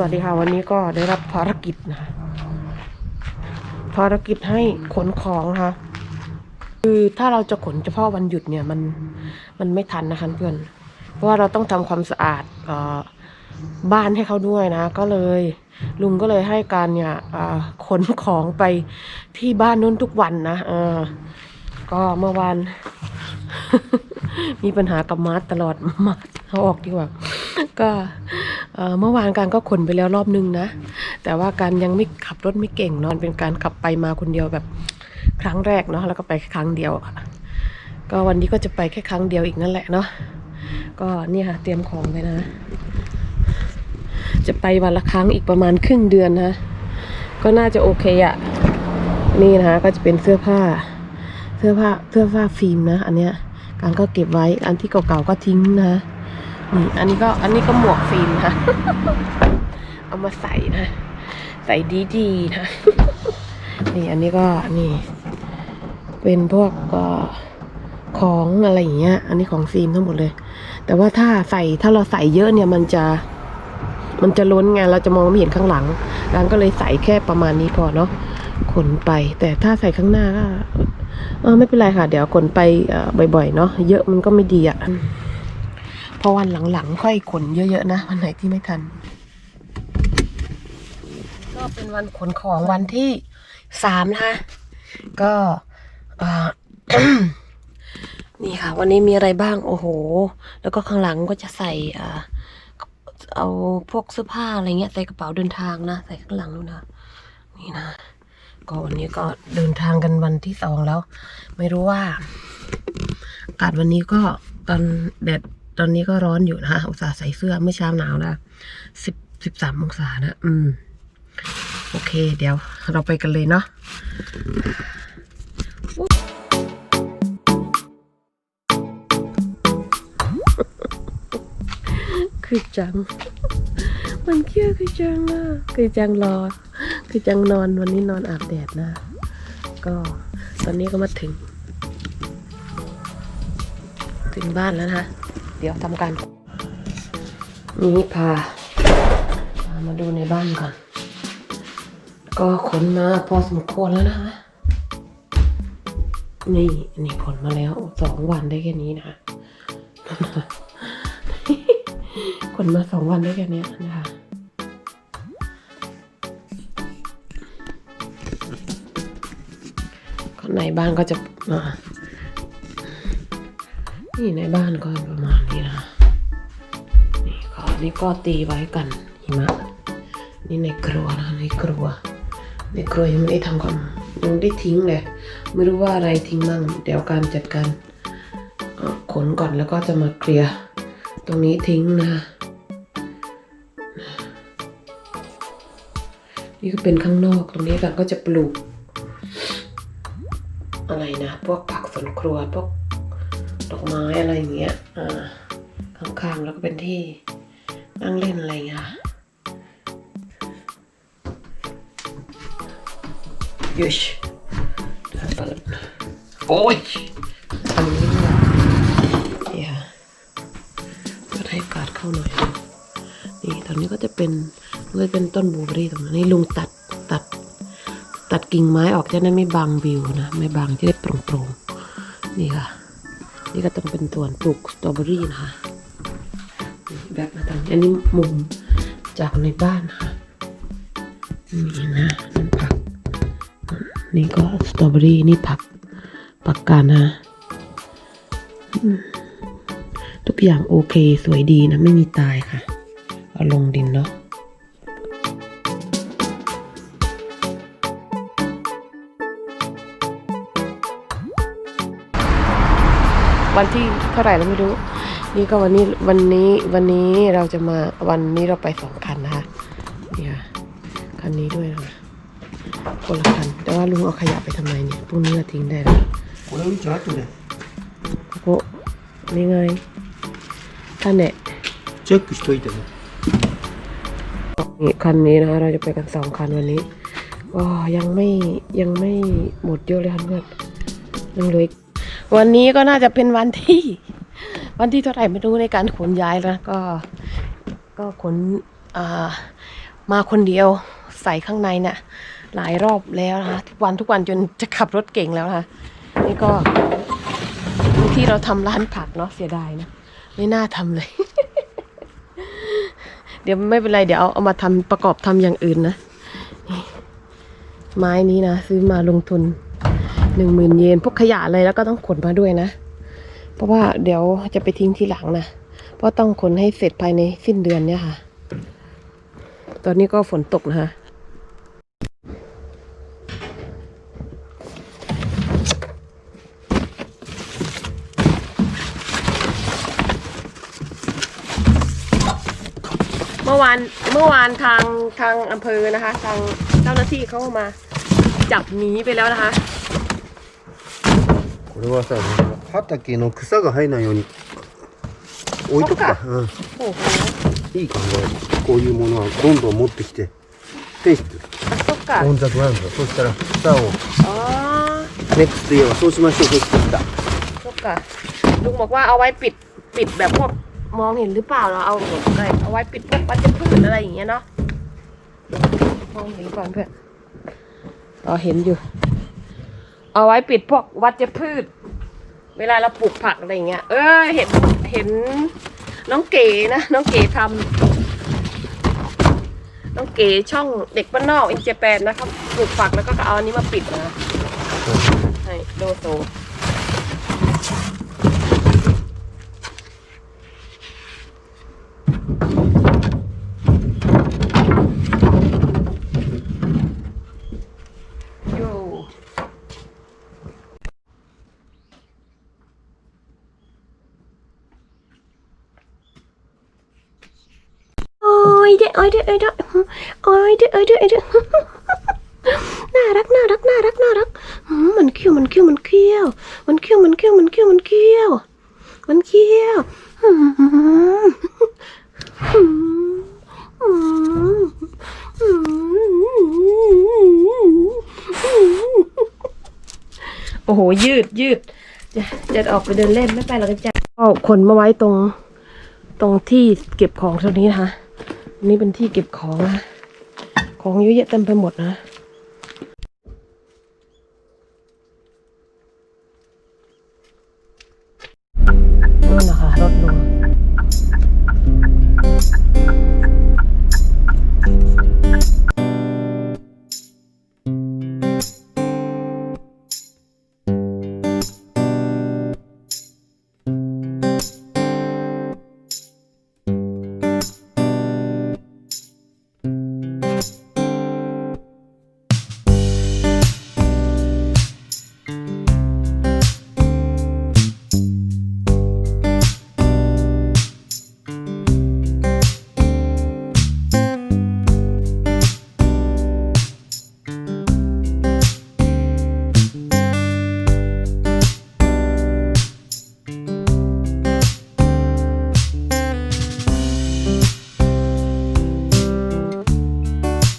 วัสดีค่ะ วันนี้ก็ได้รับภารกิจนะภารกิจให้ขนของนะคะคือถ้าเราจะขนเฉพาะวันหยุดเนี่ยมันมันไม่ทันนะคะเพื่อน เพราะว่าเราต้องทำความสะอาดออบ้านให้เขาด้วยนะ ก็เลย ลุงก็เลยให้การเนี่ยอขนของไปที่บ้านนู้นทุกวันนะเออก็เมื่อวานมีปัญหากับมาร์ทตลอดมาร์ทเอาออกดีกว่า ก็ เมื่อวานการก็ขนไปแล้วรอบนึงนะ แต่ว่าการยังไม่ขับรถไม่เก่งเนอะมันเป็นการขับไปมาคนเดียวแบบครั้งแรกเนาะแล้วก็ไปแค่ครั้งเดียวค่ะก็วันนี้ก็จะไปแค่ครั้งเดียวอีกนั่นแหละเนาะก็เนี่ยค่ะเตรียมของไปนะ จะไปวันละครั้งอีกประมาณครึ่งเดือนนะก็น่าจะโอเคอะนี่นะคะก็จะเป็นเสื้อผ้า เสื้อผ้าเสื้อผ้าฟิล์มนะ อันเนี้ยการก็เก็บไว้อันที่เก่าๆก็ทิ้งนะ อันนี้ก็อันนี้ก็หมวกฟิล์มนะเอามาใส่นะ ใส่ดีๆนะ นี่อันนี้ก็นี่ เป็นพวกเอ่อของอะไรอย่างเงี้ย อันนี้ของฟิล์มทั้งหมดเลย แต่ว่าถ้าใส่ถ้าเราใส่เยอะเนี่ยมันจะมันจะล้นไงเราจะมองไม่เห็นข้างหลังร้านก็เลยใส่แค่ประมาณนี้พอเนาะขนไป แต่ถ้าใส่ข้างหน้าก็เออไม่เป็นไรค่ะ เดี๋ยวขนไปบ่อยๆเนาะเยอะมันก็ไม่ดีอะ่ะ พอวันหลังๆ ค่อยขนเยอะๆนะ วันไหนที่ไม่ทัน ก็เป็นวันขนของวันที่สามนะคะก็นี่ค่ะ วันนี้มีอะไรบ้าง โอ้โห แล้วก็ข้างหลังก็จะใส่อ่าเอาพวกเสื้อผ้าอะไรเงี้ยใส่กระเป๋าเดินทางนะ ใส่ข้างหลังนู่นนะนี่นะก็วันนี้ก็เดินทางกันวันที่สองแล้ว ไม่รู้ว่าอากาศวันนี้ก็ตอนแดด ตอนนี้ก็ร้อนอยู่นะอุตส่าห์ใส่เสื้อเมื่อเช้าหนาวนะสิบสิบสามองศานะ อืม โอเค เดี๋ยวเราไปกันเลยเนาะคือจัง มันเคี้ยวคือจังอะคือจังรอ คือจังนอนวันนี้นอนอาบแดดนะ ก็ตอนนี้ก็มาถึง ถึงบ้านแล้วนะ เดี๋ยวทำการนี่พาพามาดูในบ้านก่อน ก็ขนมาพอสมควรแล้วนะคะ นี่นี่ขนมาแล้วสองวันได้แค่นี้นะคะขนมาสองวันได้แค่นี้นะคะก็ในบ้านก็จะอ่า นี่ในบ้านก็ประมาณนี้นะ นี่ก็นี่ก็ตีไว้กันหิมะ นี่ในครัวนะในครัว ในครัวยังไม่ได้ทำความยังได้ทิ้งเลย ไม่รู้ว่าอะไรทิ้งบ้างเดี๋ยวการจัดการขนก่อนแล้วก็จะมาเคลียร์ตรงนี้ทิ้งนะ นี่ก็เป็นข้างนอกตรงนี้กันก็จะปลูก อะไรนะ พวกผักสวนครัวพวก ดอกไม้อะไรอย่างเงี้ยอ่าข้างๆแล้วก็เป็นที่นั่งเล่นอะไรอย่างเงี้ยยุชเปิดโอ้ยทำนี้ด้วยเนี่ยเพื่อให้กาศเข้าหน่อย นี่ตอนนี้ก็จะเป็นก็จะเป็นต้นบูเบอรี่ตรงนั้ลุงตัดตัด ตัดกิ่งไม้ออกจะได้ไม่บังวิวนะ ไม่บังจะได้โปร่งๆ นี่ค่ะ นี่ก็ต้องเป็นส่วนปลูกสตรอเบอรี่นะคะแบบมาทางอันนี้มุมจากในบ้านค่ะนี่นะนั่นผัก นี่ก็สตรอเบอรี่นี่ผักผักกาดนะทุกอย่างโอเคสวยดีนะ ไม่มีตายค่ะ เอาลงดินเนาะ วันที่เท่าไหร่เราไม่รู้ นี่ก็วันนี้วันนี้วันนี้เราจะมาวันนี้เราไปสองคันนะคะเนี่ยคันนี้ด้วยนะคะคนละคัน แต่ว่าลุงเอาขยะไปทำไมเนี่ยพรุ่งนี้เราทิ้งได้แล้ว これうんち後で โอ้นี่ไงท่านเนี่ย チェックしといてね นี่คันนี้นะคะเราจะไปกันสองคันวันนี้ก็ยังไม่ยังไม่หมดเยอะเลยค่ะเพื่อนยังเหลืออีก วันนี้ก็น่าจะเป็นวันที่ วันที่เท่าไหร่ไม่รู้ในการขนย้ายแล้วก็ ก็ขนมาคนเดียวใส่ข้างในเนี่ยหลายรอบแล้วนะคะทุกวันทุกวันจนจะขับรถเก่งแล้วนะคะนี่ก็ที่เราทำร้านผักเนาะเสียดายนะไม่น่าทำเลย เดี๋ยวไม่เป็นไรเดี๋ยวเอาเอามาทำประกอบทำอย่างอื่นนะนี่ไม้นี้นะซื้อมาลงทุน หนึ่งหมื่นเยนพวกขยะอะไรแล้วก็ต้องขนมาด้วยนะ เพราะว่าเดี๋ยวจะไปทิ้งทีหลังนะ เพราะต้องขนให้เสร็จภายในสิ้นเดือนเนี่ยค่ะ ตอนนี้ก็ฝนตกนะคะเมื่อวานเมื่อวานทางทางอำเภอนะคะ ทางเจ้าหน้าที่เขามาจับหมีไปแล้วนะคะ これはさ畑の草が生えないように置いとくか、うん、いい考えこういうものはどんどん持ってきて天使あそっかオンザグランドそしたら草をああネクストイヤはそうしましょうそうしてきたそっかลุงบอกว่าเอาไว้ปิดปิดแบบพวกมองเห็นหรือเปล่าเราเอาแบบไเอาไว้ปิดพวกปัจจุพืชอะไรอย่างเงี้ยเนาะมองเห็นก่อนเพื่อนเราเห็นอยู่ เอาไว้ปิดพวกวัชพืช เวลาเราปลูกผักอะไรเงี้ย เออเห็นเห็นน้องเก๋นะน้องเก๋ทำน้องเก๋ช่องเด็กบ้านนอกอินเจแปนนะครับปลูกผักแล้วก็เอาอันนี้มาปิดนะให้โดโซ โยโอ้ยเด็กโอ้ยเด็กโอ้ยเด็กโอ้ยเด็กโอ้ยเด็กโอ้ยเด็กน่ารักน่ารักน่ารักน่ารักหืมมันคิ้วมันคิ้วมันเขี้ยวมันคิ้วมันคิ้วมันคิ้วมันเขี้ยวมันเขี้ยวหืมหืมหืมหืมโอ้โห ยืดยืดจะจะออกไปเดินเล่นไม่ไปหรอกจ้ะก็ขนมาไว้ตรงตรงที่เก็บของตรงนี้นะคะอัน นี่เป็นที่เก็บของนะ ของเยอะแยะเต็มไปหมดนะ